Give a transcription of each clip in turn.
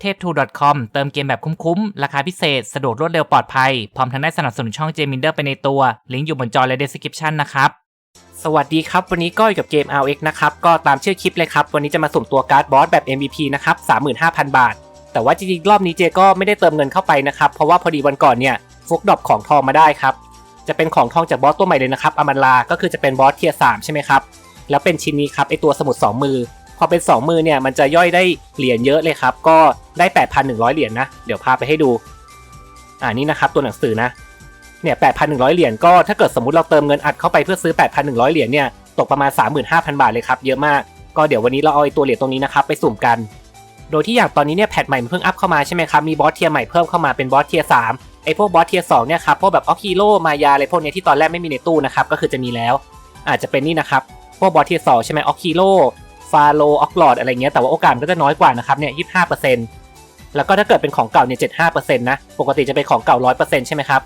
เทพทู .com เติมเกมแบบคุ้มๆ ราคาพิเศษ สะดวกรวดเร็วปลอดภัย พร้อมทั้งได้สนับสนุนช่องเจมินเดอร์ไปในตัว ลิงก์อยู่บนจอและ description นะครับ สวัสดีครับ วันนี้ก็อยู่กับเกม RX นะครับ ก็ตามชื่อคลิปเลยครับ วันนี้จะมาสุ่มตัวการ์ดบอสแบบ MVP นะครับ 35,000 บาท แต่ว่าจริงๆ รอบนี้เจก็ไม่ได้เติมเงินเข้าไปนะครับ เพราะว่าพอดีวันก่อนเนี่ยฟุกดรอปของทองมาได้ครับ จะเป็นของทองจากบอสตัวใหม่เลยนะครับอมันลา ก็คือจะเป็นบอสเทียร์3ใช่ไหมครับ แล้วเป็นชิ้นนี้ครับไอตัวสมุด2มือ พอเป็น 2 มือเนี่ยมันจะย่อยได้เหรียญเยอะเลยครับ ก็ได้ 8,100 เหรียญนะ เดี๋ยวพาไปให้ดู อ่านี่นะครับตัวหนังสือนะ เนี่ย 8,100 เหรียญก็ถ้าเกิดสมมติเราเติมเงินอัดเข้าไปเพื่อซื้อ 8,100 เหรียญเนี่ยตกประมาณ 35,000 บาทเลยครับเยอะมาก ก็เดี๋ยววันนี้เราเอาไอ้ตัวเหรียญตรงนี้นะครับไปสุ่มกัน โดยที่อย่างตอนนี้เนี่ยแพทใหม่มันเพิ่งอัพเข้ามาใช่ไหมครับมีบอสเทียใหม่เพิ่มเข้ามาเป็นบอสเทียร์3ไอพวกบอสเทียร์2เนี่ยครับพวกแบบออคิโลมายาอะไรพวกเนี้ยที่ตอนแรกไม่มีในตู้นะครับก็คือจะมีแล้ว อาจจะเป็นนี่นะครับพวกบอสเทียร์2ใช่ไหมออคิโล ฟาโลออกลอดอะไรเงี้ยแต่ว่าโอกาสก็จะน้อยกว่านะครับเนี่ย25%แล้วก็ถ้าเกิดเป็นของเก่าเนี่ย75%นะปกติจะเป็นของเก่า 100%ใช่ไหมครับ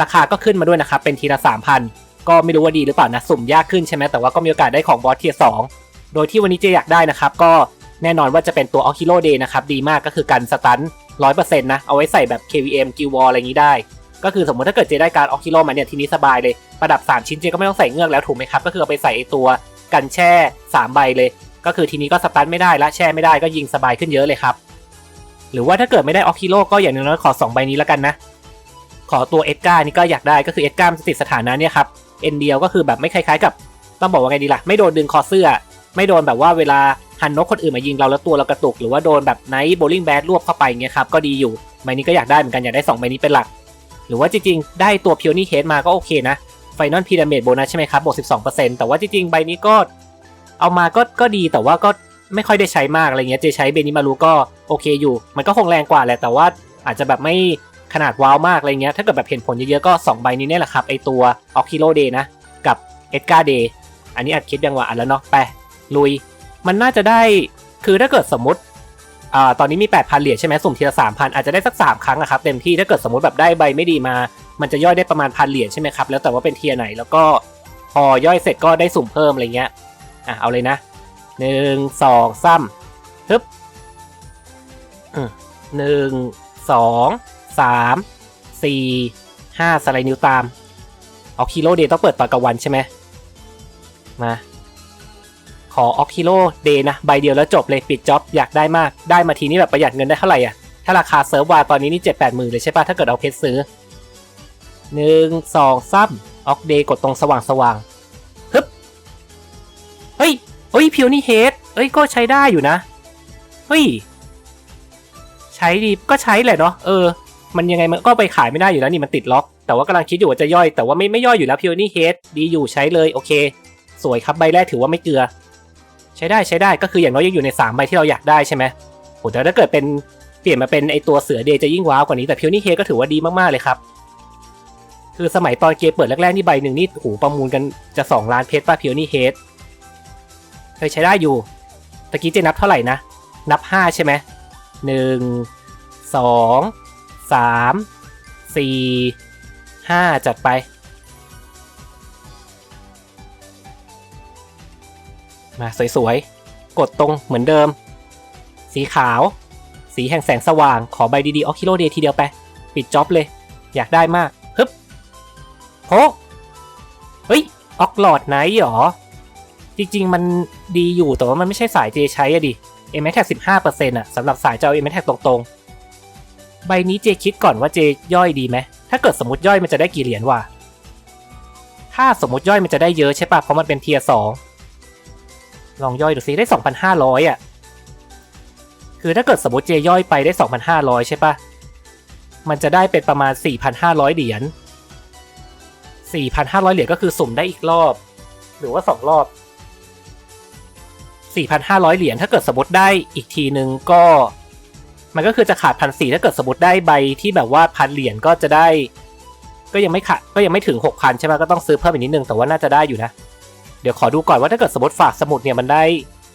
ราคาก็ขึ้นมาด้วยนะครับเป็นทีละ 3,000 ก็ไม่รู้ว่าดีหรือเปล่านะสุ่มยากขึ้นใช่ไหมแต่ว่าก็มีโอกาสได้ของบอสเทียร์2โดยที่วันนี้เจอยากได้นะครับก็แน่นอนว่าจะเป็นตัวออคิโลเดย์นะครับดีมากก็คือกันสตัน100%นะ เอาไว้ใส่แบบ KVM กิวอลอะไรอย่างนี้ได้ ก็คือสมมติถ้าเกิดเจได้การออคิโลมาเนี่ยทีนี้สบายเลย ประดับ 3 ชิ้นเจก็ไม่ต้องใส่เงือกแล้วถูกไหมครับ ก็คือเอาไปใส่ไอตัวกันแช่ 3 ใบเลย ก็คือทีนี้ก็สตันไม่ได้ละแช่ไม่ได้ก็ยิงสบายขึ้นเยอะเลยครับ หรือว่าถ้าเกิดไม่ได้ออคิโลก็อย่างน้อยขอ 2 ใบนี้แล้วกันนะ ขอตัวเอ็ดการ์นี่ก็อยากได้ก็คือเอ็ดการ์มันติดสถานะเนี่ยครับเอ็นเดียวก็คือแบบไม่คล้ายๆกับ ต้องบอกว่าไงดีล่ะไม่โดนดึงคอเสื้อ ไม่โดนแบบว่าเวลาหันนกคนอื่นมายิงเราแล้วตัวเรากระตุก หรือว่าโดนแบบไนท์โบลิ่งแบดรวบเข้าไปเงี้ยครับก็ดีอยู่ใบนี้ก็อยากได้เหมือนกันอยากได้2ใบนี้เป็นหลัก หรือว่าจริงๆได้ตัวพิวนี่เฮดมาก็โอเคนะไฟนอลพีระมิดโบนัสใช่ไหมครับบวก12%แต่ว่าจริงๆใบนี้ก็ เอามาก็ก็ดีแต่ว่าก็ไม่ค่อยได้ใช้มากอะไรเงี้ยเจใช้เบนิมารูก็โอเคอยู่ มันก็คงแรงกว่าแหละแต่ว่าอาจจะแบบไม่ขนาดว้าวมากอะไรเงี้ยถ้าเกิดแบบเห็นผลเยอะๆก็ 2 ใบนี้เนี่ยแหละครับไอตัวออคิโลเดย์นะกับเอ็ดการ์เดย์อันนี้อัดคลิปยังว่าอันแล้วเนาะไปลุย มันน่าจะได้คือถ้าเกิดสมมติอ่าตอนนี้มี 8,000 เหรียญใช่ไหมสุ่มทีละ 3,000 อาจจะได้สัก 3 ครั้งนะครับเต็มที่ถ้าเกิดสมมติแบบได้ใบไม่ดีมา มันจะย่อยได้ประมาณพันเหรียญใช่ไหมครับแล้วแต่ว่าเป็นเทียร์ไหนแล้วก็พอย่อยเสร็จก็ได้สุ่มเพิ่มอะไรเงี้ย อะเอาเลยนะหนึ่งสองสามฮึบหนึ่งสองสามสี่ห้าสไลด์นิ้วตามออกคิโลเดย์ต้องเปิดตอนกลางวันใช่ไหมมา ขอออกคิโลเดย์นะใบเดียวแล้วจบเลยปิดจ็อบอยากได้มากได้มาทีนี้แบบประหยัดเงินได้เท่าไหร่อะถ้าราคาเซิร์ฟวาตอนนี้นี่เจ็ดแปดหมื่นเลยใช่ปะถ้าเกิดเอาเพชรซื้อหนึ่งสองซ้ำออกเดย์กดตรงสว่างสว่าง พิวนี่เฮดเอ้ยก็ใช้ได้อยู่นะ เฮ้ย ใช้ดีก็ใช้แหละเนาะเออ มันยังไงมันก็ไปขายไม่ได้อยู่แล้วนี่มันติดล็อก แต่ว่ากำลังคิดอยู่ว่าจะย่อยแต่ว่าไม่ไม่ย่อยอยู่แล้วพิวนี่เฮดดีอยู่ใช้เลยโอเค สวยครับใบแรกถือว่าไม่เกลือ ใช้ได้ใช้ได้ก็คืออย่างน้อยยังอยู่ใน3ใบที่เราอยากได้ใช่ไหมโหแต่ถ้าเกิดเป็นเปลี่ยนมาเป็นไอตัวเสือเดย์จะยิ่งว้าวกว่านี้แต่พิวนี่เฮดก็ถือว่าดีมากๆเลยครับคือสมัยตอนเกมเปิดแรกๆนี่ใบหนึ่งนี่โหประมูลกันจะ 2 ล้านเพชรป่ะพิวนี่เฮด เคยใช้ได้อยู่ตะกี้เจนับเท่าไหร่นะ นับ 5 ใช่ไหมหนึ่งสองสามสี่ห้าจัดไป มาสวยๆ กดตรงเหมือนเดิม สีขาว สีแห่งแสงสว่างขอใบดีๆออคิโลเดทีเดียวไป ปิดจ็อบเลย อยากได้มาก ฮึบโหเฮ้ย ออกหลอดไหนหรอ จริง ๆ มันดีอยู่แต่ว่ามันไม่ใช่สายเจใช้อะดิเอ m ม t แท็กสิบห้าเปอร์เซ็นต์อะสำหรับสายจะเอาเอ m ม t แท็กตรงๆ ใบนี้เจคิดก่อนว่าเจย่อยดีไหม ถ้าเกิดสมมติย่อยมันจะได้กี่เหรียญวะ ถ้าสมมติย่อยมันจะได้เยอะใช่ปะเพราะมันเป็นเทียสองลองย่อยดูซิได้2,500อะคือถ้าเกิดสมมติเจย่อยไปได้2,500ใช่ปะมันจะได้เป็นประมาณ4,500เหรียญ4,500 เหรียญก็คือสุ่มได้อีกรอบ หรือว่า 2 รอบ 4,500 เหรียญถ้าเกิดสมมติได้อีกทีนึงก็ มันก็คือจะขาดพันสี่ถ้าเกิดสมมติได้ใบที่แบบว่าพันเหรียญก็จะได้ ก็ยังไม่ขาดก็ยังไม่ถึง 6,000 ใช่ไหมก็ต้องซื้อเพิ่มอีกนิดนึงแต่ว่าน่าจะได้อยู่นะ เดี๋ยวขอดูก่อนว่าถ้าเกิดสมมติฝากสมุดเนี่ยมันได้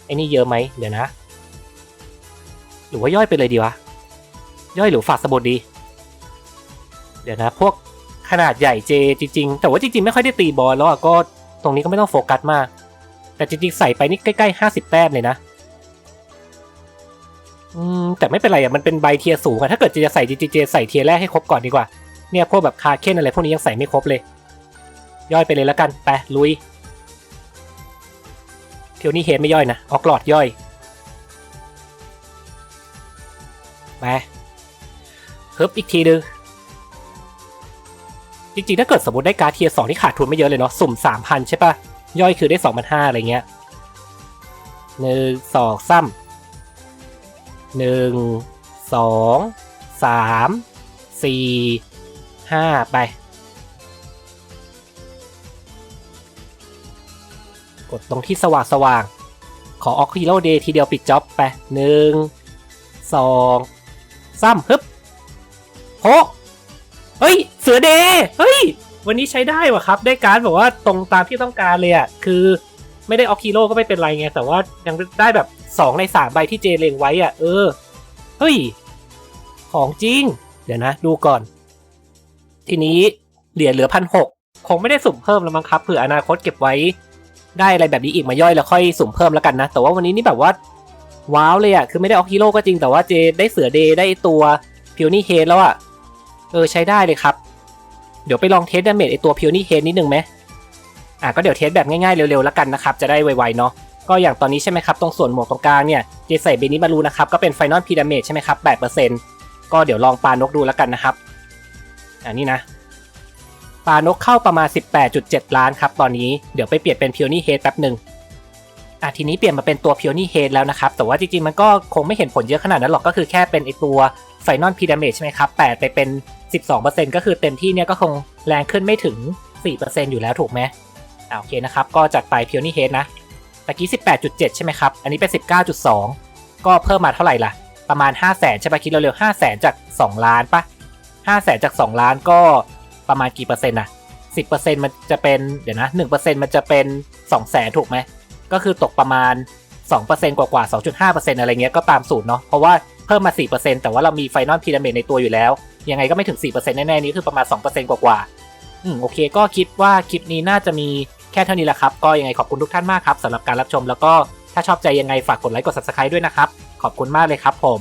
ไอ้นี่เยอะไหมเดี๋ยวนะ หรือว่าย่อยไปเลยดีวะย่อยหรือฝากสมุดดี เดี๋ยวนะ พวกขนาดใหญ่เจจริง ๆ แต่ว่าจริงๆไม่ค่อยได้ตีบอลแล้วอะก็ตรงนี้ก็ไม่ต้องโฟกัสมาก แต่จริงๆใส่ไปนี่ใกล้ๆ50แต้มเลยนะ อืมแต่ไม่เป็นไรอะมันเป็นใบเทียร์สูงอะถ้าเกิดจะใส่ GGJ ใส่เทียร์แรกให้ครบก่อนดีกว่า เนี่ยพวกแบบคาเคนอะไรพวกนี้ยังใส่ไม่ครบเลย ย่อยไปเลยแล้วกันไปลุยเพียวนี่เฮดไม่ย่อยนะออกหลอดย่อยไปฮึบอีกทีนึงจริงๆ ถ้าเกิดสมมติได้การเทียร์สองที่ขาดทุนไม่เยอะเลยเนาะสุ่มสามพันใช่ปะ ย่อยคือได้สองพันห้าอะไรเงี้ยหนึ่งสองซ้ำหนึ่งสองสามสี่ห้าไป กดตรงที่สว่างสว่างๆขอออกฮีโร่เดย์ทีเดียวปิดจ็อบไปหนึ่งสองซ้ำฮึบโหเฮ้ย เสือเดย์เฮ้ย วันนี้ใช้ได้ว่ะครับ ได้การ์ดแบบว่าตรงตามที่ต้องการเลยอะ่ะคือไม่ได้ออกฮีโร่ก็ไม่เป็นไรไง แต่ว่ายังได้แบบ 2 ใน 3 ใบที่เจเลงไว้อะ่ะ เออ เฮ้ย ของจริง เดี๋ยวนะ ดูก่อน ทีนี้เหรียญเหลือพันหกคงไม่ได้สุ่มเพิ่มแล้วมั้งครับเผื่ออนาคตเก็บไว้ ได้อะไรแบบนี้อีกมาย่อยแล้วค่อยสุ่มเพิ่มแล้วกันนะ แต่ว่าวันนี้นี่แบบว่าว้าวเลยอะ่ะ คือไม่ได้ออกฮีโร่ก็จริงแต่ว่าเจได้เสือเดย์ได้ตัวพิวนี่เฮดแล้วอะ เออใช้ได้เลยครับ เดี๋ยวไปลองเทสดาเมจไอตัวพิวนี่เฮดนิดนึงไหมอะก็เดี๋ยวเทสแบบง่ายๆเร็วๆแล้วกันนะครับจะได้ไวๆเนาะก็อย่างตอนนี้ใช่ไหมครับตรงส่วนหมวกตรงกลางเนี่ยเจใส่เบนิมารูนะครับก็เป็นไฟนอลพีดาเมจใช่ไหมครับ8%ก็เดี๋ยวลองปานกดูแล้วกันนะครับอันนี้นะปานกเข้าประมาณ 18.7 ล้านครับตอนนี้เดี๋ยวไปเปลี่ยนเป็นพิวนี่เฮดแป๊บหนึ่งอะทีนี้เปลี่ยนมาเป็นตัวพิวนี่เฮดแล้วนะครับแต่ว่าจริงๆมันก็คงไม่เห็นผลเยอะขนาดนั้นหรอกก็คือแค่เป็นไอตัว ไฟนอลพีดามจใช่ไหมครับ8ไปเป็น 12%ก็คือเต็มที่เนี่ยก็คงแรงขึ้นไม่ถึง 4%อยู่แล้วถูกไหมอ่าโอเคนะครับ ก็จัดไปเพิวนี่เฮดนะตะกี้ 18.7 ใช่ไหมครับ อันนี้เป็น 19.2 ก็เพิ่มมาเท่าไหร่ล่ะ ประมาณ 5 0 0แสนใช่ปะคิดเร็วๆ 5 0 0แสนจาก 2 ล้านปะ5 0 0แสนจาก 2 ล้านก็ประมาณกี่เปอร์เซ็นต์อะ10%มันจะเป็น เดี๋ยวนะ 1%มันจะเป็น 2 0 0แสนถูกไหม ก็คือตกประมาณ 2%กว่ากว่าๆ2.5%อะไรเงี้ยก็ตามสูตรเนาะ เพราะว่า พิ่มมา 4%แต่ว่าเรามีไฟนอลพีระมิดในตัวอยู่แล้ว ยังไงก็ไม่ถึง 4%แน่ๆ นี้คือประมาณ 2%กว่าๆ อืม โอเค ก็คิดว่าคลิปนี้น่าจะมีแค่เท่านี้แหละครับ ก็ยังไงขอบคุณทุกท่านมากครับสำหรับการรับชม แล้วก็ถ้าชอบใจยังไงฝากกดไลค์กด subscribe ด้วยนะครับ ขอบคุณมากเลยครับผม